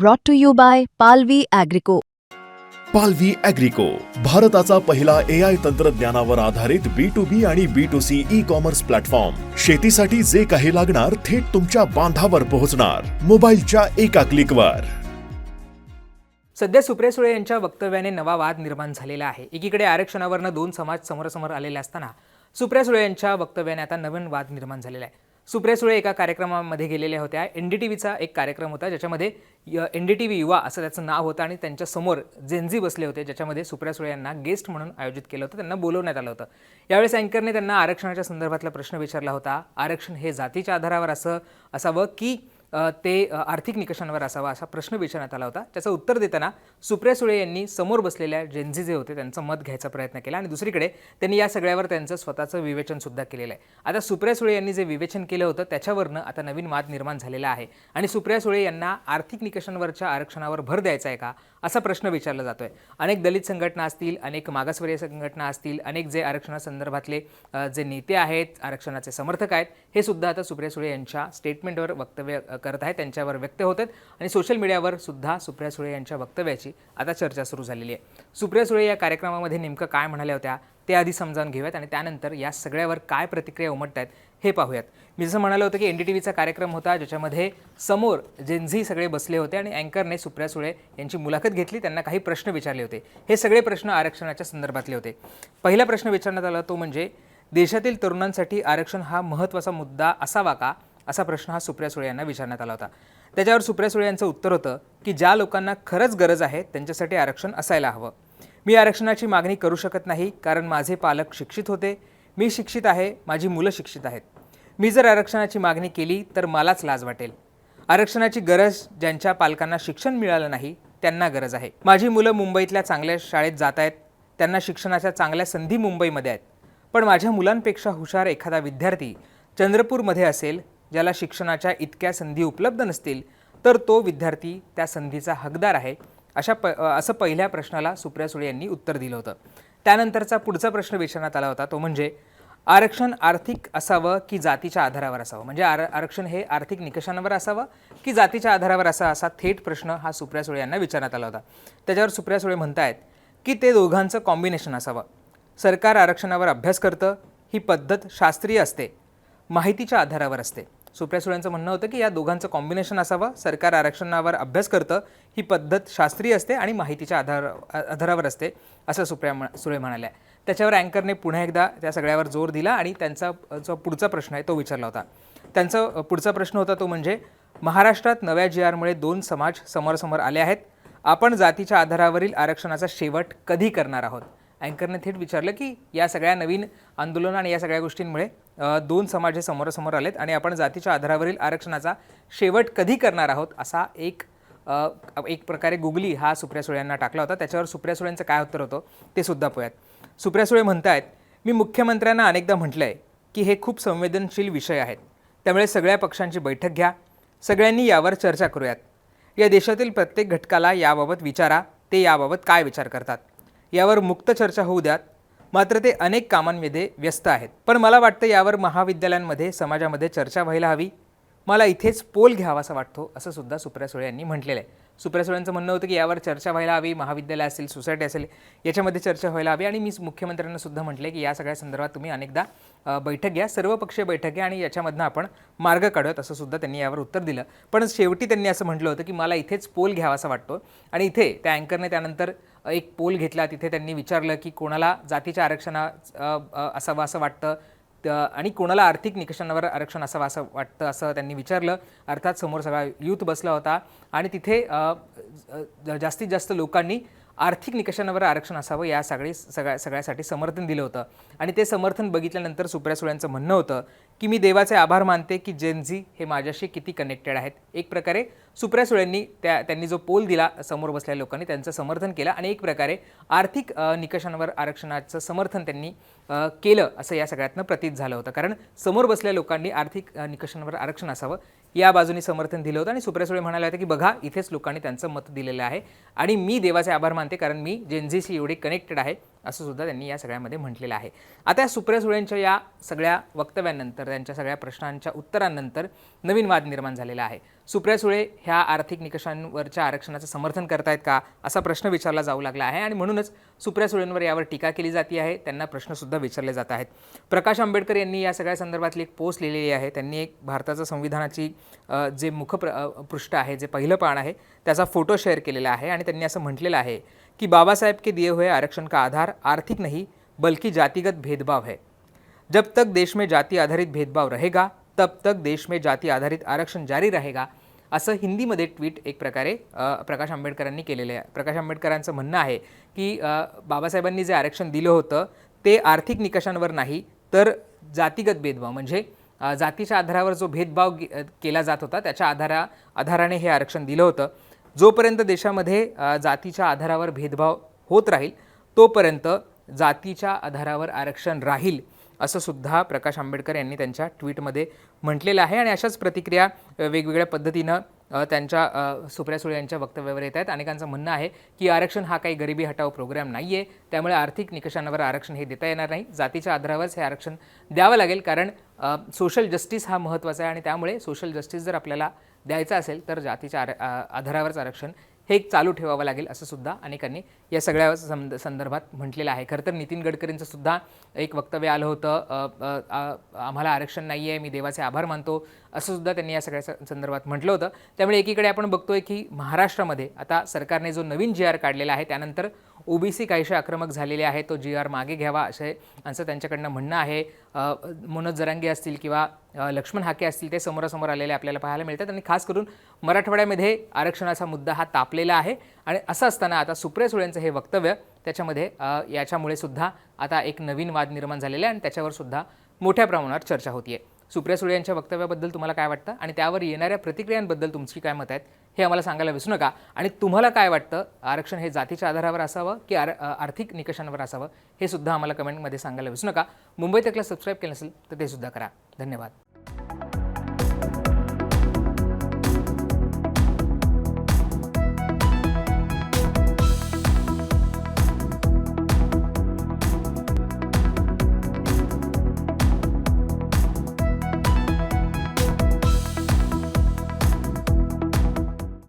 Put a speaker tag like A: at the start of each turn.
A: brought to you by Palvi Agrico.
B: पालवी अॅग्रिको भारताचा पहिला ए आय तंत्रज्ञानावर आधारित बी टू बी आणि B to C e commerce platform शेतीसाठी जे काही लागणार थेट तुमच्या बांधावर पोहोचणार. मोबाईलच्या एका क्लिकवर
C: सध्या सुप्रिया सुळे यांच्या वक्तव्याने नवा वाद निर्माण झालेला आहे. एकीकडे आरक्षणावरनं दोन समाज समोरासमोर आलेले असताना सुप्रिया सुळे यांच्या वक्तव्याने आता नवीन वाद निर्माण झालेला आहे. सुप्रिया सुळे एका कार्यक्रमामध्ये गेलेल्या होत्या. एन डी टी व्हीचा एक कार्यक्रम होता ज्याच्यामध्ये एन डी टी व्ही युवा असं त्याचं नाव होतं आणि त्यांच्यासमोर जेनझी बसले होते ज्याच्यामध्ये सुप्रिया सुळे यांना गेस्ट म्हणून आयोजित केलं होतं त्यांना बोलवण्यात आलं होतं. यावेळेस अँकरने त्यांना आरक्षणाच्या संदर्भातला प्रश्न विचारला होता आरक्षण हे जातीच्या आधारावर असं असावं की ते आर्थिक निकषांवर असावा असा प्रश्न विचारण्यात आला होता. त्याचं उत्तर देताना सुप्रिया सुळे यांनी समोर बसलेल्या जेन्झी जे होते त्यांचं मत घ्यायचा प्रयत्न केला आणि दुसरीकडे त्यांनी या सगळ्यावर त्यांचं स्वतःचं विवेचनसुद्धा केलेलं आहे. आता सुप्रिया सुळे यांनी जे विवेचन केलं होतं त्याच्यावरनं आता नवीन वाद निर्माण झालेला आहे. आणि सुप्रिया सुळे यांना आर्थिक निकषांवरच्या आरक्षणावर भर द्यायचा आहे का? असा प्रश्न विचारला जातोय. अनेक दलित संघटना असतील अनेक मागासवर्गीय संघटना असतील अनेक जे आरक्षणासंदर्भातले जे नेते आहेत आरक्षणाचे समर्थक आहेत हे सुद्धा आता सुप्रिया सुळे यांच्या स्टेटमेंटवर वक्तव्य करत आहेत त्यांच्यावर व्यक्त होत आहेत. आणि सोशल मीडियावर सुद्धा सुप्रिया सुळे यांच्या वक्तव्याची आता चर्चा सुरू झालेली आहे. सुप्रिया सुळे या कार्यक्रमामध्ये नेमकं काय म्हणाल्या होत्या ते आधी समजावून घेऊयात आणि त्यानंतर या सगळ्यावर काय प्रतिक्रिया उमटत आहेत हे पाहूयात. मी जसं म्हणालो होतं की एन डी टी व्हीचा कार्यक्रम होता ज्याच्यामध्ये समोर जेन्झी सगळे बसले होते आणि अँकरने सुप्रिया सुळे यांची मुलाखत घेतली त्यांना काही प्रश्न विचारले होते. हे सगळे प्रश्न आरक्षणाच्या संदर्भातले होते. पहिला प्रश्न विचारण्यात आला तो म्हणजे देशातील तरुणांसाठी आरक्षण हा महत्त्वाचा मुद्दा असावा का? असा प्रश्न हा सुप्रिया सुळे यांना विचारण्यात आला होता. त्याच्यावर सुप्रिया सुळे यांचं उत्तर होतं की ज्या लोकांना खरंच गरज आहे त्यांच्यासाठी आरक्षण असायला हवं. मी आरक्षणाची मागणी करू शकत नाही कारण माझे पालक शिक्षित होते. मी शिक्षित आहे माझी मुलं शिक्षित आहेत. मी जर आरक्षणाची मागणी केली तर मलाच लाज वाटेल. आरक्षणाची गरज ज्यांच्या पालकांना शिक्षण मिळालं नाही त्यांना गरज आहे. माझी मुलं मुंबईतल्या चांगल्या शाळेत जात आहेत. त्यांना शिक्षणाच्या चांगल्या संधी मुंबईमध्ये आहेत. पण माझ्या मुलांपेक्षा हुशार एखादा विद्यार्थी चंद्रपूरमध्ये असेल ज्याला शिक्षणाच्या इतक्या संधी उपलब्ध नसतील तर तो विद्यार्थी त्या संधीचा हकदार आहे अशा प असं पहिल्या प्रश्नाला सुप्रिया सुळे यांनी उत्तर दिलं होतं. त्यानंतरचा पुढचा प्रश्न विचारण्यात आला होता तो म्हणजे आरक्षण आर्थिक असावं की जातीच्या आधारावर असावं? म्हणजे आर आरक्षण हे आर्थिक निकषांवर असावं की जातीच्या आधारावर असा असा थेट प्रश्न हा सुप्रिया सुळे यांना विचारण्यात आला होता. त्याच्यावर सुप्रिया सुळे म्हणतायत की ते दोघांचं कॉम्बिनेशन असावं. सरकार आरक्षणावर अभ्यास करतं ही पद्धत शास्त्रीय असते माहितीच्या आधारावर असते. सुप्रिया सुळेंचं म्हणणं होतं की या दोघांचं कॉम्बिनेशन असावं सरकार आरक्षणावर अभ्यास करतं ही पद्धत शास्त्रीय असते आणि माहितीच्या आधार आधारावर असते असं सुप्रिया सुळे म्हणाल्या. त्याच्यावर अँकरने पुन्हा एकदा त्या सगळ्यावर जोर दिला आणि त्यांचा जो पुढचा प्रश्न आहे तो विचारला होता. त्यांचा पुढचा प्रश्न होता तो म्हणजे महाराष्ट्रात नव्या जी आरमुळे दोन समाज समोरासमोर आले आहेत. आपण जातीच्या आधारावरील आरक्षणाचा शेवट कधी करणार आहोत? अँकरने थेट विचारलं की या सगळ्या नवीन आंदोलन आणि या सगळ्या गोष्टींमुळे दोन समाज हे समोरासमोर आलेत आणि आपण जातीच्या आधारावरील आरक्षणाचा शेवट कधी करणार आहोत असा एक एक प्रकारे गुगली हा सुप्रिया सुळ्यांना टाकला होता. त्याच्यावर सुप्रिया सुळेंचं काय उत्तर होतं ते सुद्धा पोयात सुप्रिया सुळे म्हणत आहेत मी मुख्यमंत्र्यांना अनेकदा म्हटलं आहे की हे खूप संवेदनशील विषय आहेत. त्यामुळे सगळ्या पक्षांची बैठक घ्या. सगळ्यांनी यावर चर्चा करूयात. या देशातील प्रत्येक घटकाला याबाबत विचारा. ते याबाबत काय विचार करतात? यावर मुक्त चर्चा होऊ द्यात. मात्र ते अनेक कामांमध्ये व्यस्त आहेत. पण मला वाटतं यावर महाविद्यालयांमध्ये समाजामध्ये चर्चा व्हायला हवी. मला इथेच पोल घ्यावासा वाटतो असं सुद्धा सुप्रिया सुळे यांनी म्हटलेलं आहे. सुप्रिया सुळेंचं म्हणणं होतं की यावर चर्चा व्हायला हवी महाविद्यालय असेल सोसायटी असेल याच्यामध्ये चर्चा व्हायला हवी. आणि मी मुख्यमंत्र्यांना सुद्धा म्हटले की या सगळ्या संदर्भात तुम्ही अनेकदा बैठक घ्या. सर्वपक्षीय बैठक घ्या आणि याच्यामधनं आपण मार्ग काढूयात असं सुद्धा त्यांनी यावर उत्तर दिलं. पण शेवटी त्यांनी असं म्हटलं होतं की मला इथेच पोल घ्यावासा वाटतो. आणि इथे त्या अँकरने त्यानंतर एक पोल घेतला. तिथे त्यांनी विचारलं की कोणाला जातीच्या आरक्षणा असावं असं वाटतं? आणि कोणाला आर्थिक निकषांवर आरक्षण असावं असं वाटतं असं त्यांनी विचारलं. अर्थात समोर सगळा यूथ बसला होता. आणि तिथे जास्तीत जास्त लोकांनी आर्थिक निकषांवर आरक्षण असावं या सगळी सगळ्या सगळ्यासाठी समर्थन दिलं होतं. आणि ते समर्थन बघितल्यानंतर सुप्रिया सुळ्यांचं म्हणणं होतं की मी देवाचे आभार मानते की जेनझी हे माझ्याशी किती कनेक्टेड आहेत. एक प्रकारे सुप्रिया सुळेंनी त्या त्यांनी जो पोल दिला समोर बसलेल्या लोकांनी त्यांचं समर्थन केलं आणि एक प्रकारे आर्थिक निकषांवर आरक्षणाचं समर्थन त्यांनी केलं असं या सगळ्यातनं प्रतीत झालं होतं. कारण समोर बसलेल्या लोकांनी आर्थिक निकषांवर आरक्षण असावं या बाजूनी समर्थन दिलं होतं आणि सुप्रिया सुळे म्हणाले होते की बघा इथेच लोकांनी त्यांचं मत दिलेलं आहे आणि मी देवाचे आभार मानते कारण मी जेनझीशी एवढी कनेक्टेड आहे. असं सुद्धा त्यांनी या सगळ्यामध्ये म्हटलेलं आहे. आता या सुप्रिया सुळेंच्या या सगळ्या वक्तव्यानंतर त्यांच्या सगळ्या प्रश्नांच्या उत्तरांनंतर नवीन वाद निर्माण झालेला आहे. सुप्रिया सुळे ह्या आर्थिक निकषांवरच्या आरक्षणाचं समर्थन करतायत का असा प्रश्न विचारला जाऊ लागला आहे आणि म्हणूनच सुप्रिया सुळेंवर यावर टीका केली जाते आहे त्यांना प्रश्नसुद्धा विचारले जात आहेत. प्रकाश आंबेडकर यांनी या सगळ्या संदर्भातली एक पोस्ट लिहिलेली आहे. त्यांनी एक भारताचं संविधानाची जे मुखप्र पृष्ठ आहे जे पहिलं पान आहे त्याचा फोटो शेअर केलेला आहे आणि त्यांनी असं म्हटलेलं आहे की बाबासाहेब के दिए हुए आरक्षण का आधार आर्थिक नहीं बल्कि जातिगत भेदभाव है। जब तक देश में जाति आधारित भेदभाव रहेगा तब तक देश में जाति आधारित आरक्षण जारी रहेगा असं हिंदीमध्ये ट्विट एक प्रकारे प्रकाश आंबेडकरांनी केलेलं आहे. प्रकाश आंबेडकरांचं म्हणणं आहे की बाबासाहेबांनी जे आरक्षण दिलं होतं ते आर्थिक निकषांवर नाही तर जातिगत भेदभाव म्हणजे जातीच्या आधारावर जो भेदभाव केला जात होता त्याच्या आधारा आधाराने हे आरक्षण दिलं होतं. जोपर्यंत देशामध्ये जातीच्या आधारावर भेदभाव होत राहील तोपर्यंत जातीच्या आधारावर आरक्षण राहील असं सुद्धा प्रकाश आंबेडकर यांनी त्यांच्या ट्विटमध्ये म्हटलेलं आहे. आणि अशाच प्रतिक्रिया वेगवेगळ्या पद्धतीनं त्यांच्या सुप्रिया सुळे यांच्या वक्तव्यावर येत आहेत. अनेकांचं म्हणणं आहे की आरक्षण हा काही गरिबी हटाव प्रोग्राम नाही आहे त्यामुळे आर्थिक निकषांवर आरक्षण हे देता येणार नाही. जातीच्या आधारावरच हे आरक्षण द्यावं लागेल कारण सोशल जस्टिस हा महत्त्वाचा आहे. आणि त्यामुळे सोशल जस्टिस जर आपल्याला द्यायचं असेल तर जातीच्या आर आधारावरच आरक्षण हे एक चालू ठेवावं लागेल असं सुद्धा अनेकांनी या सगळ्या संद संदर्भात म्हटलेलं आहे. खरं तर नितीन गडकरींचं सुद्धा एक वक्तव्य आलं होतं आम्हाला आरक्षण नाही आहे मी देवाचे आभार मानतो. असं सुद्धा त्यांनी या सगळ्या स- संदर्भात म्हटलं होतं. त्यामुळे एकीकडे आपण बघतोय की महाराष्ट्रामध्ये आता सरकारने जो नवीन जी आर काढलेला आहे त्यानंतर ओबीसी काहीशे आक्रमक झालेले आहे तो जी आर मागे घ्यावा असे असं त्यांच्याकडनं म्हणणं आहे. मनोज जरांगे असतील किंवा लक्ष्मण हाके असतील ते समोरासमोर आलेले आपल्याला पाहायला मिळतात. आणि खास करून मराठवाड्यामध्ये आरक्षणाचा मुद्दा हा तापलेला आहे. आणि असं असताना आता सुप्रिया सुळेंचं हे वक्तव्य त्याच्यामध्ये याच्यामुळे सुद्धा आता एक नवीन वाद निर्माण झालेला आहे आणि त्याच्यावर सुद्धा मोठ्या प्रमाणावर चर्चा होतीये. सुप्रिया सुळे यांच्या वक्तव्याबद्दल तुम्हाला काय वाटतं? आणि त्यावर येणाऱ्या प्रतिक्रियांबद्दल तुमची काय मत आहेत? हे आम्हाला सांगायला विसरू नका. आणि तुम्हाला काय वाटतं? आरक्षण हे जातीच्या आधारावर असावं की आर आर्थिक निकषांवर असावं? हे सुद्धा आम्हाला कमेंटमध्ये सांगायला विसरू नका. मुंबई तकला सबस्क्राईब केलं नसेल तर ते सुद्धा करा. धन्यवाद.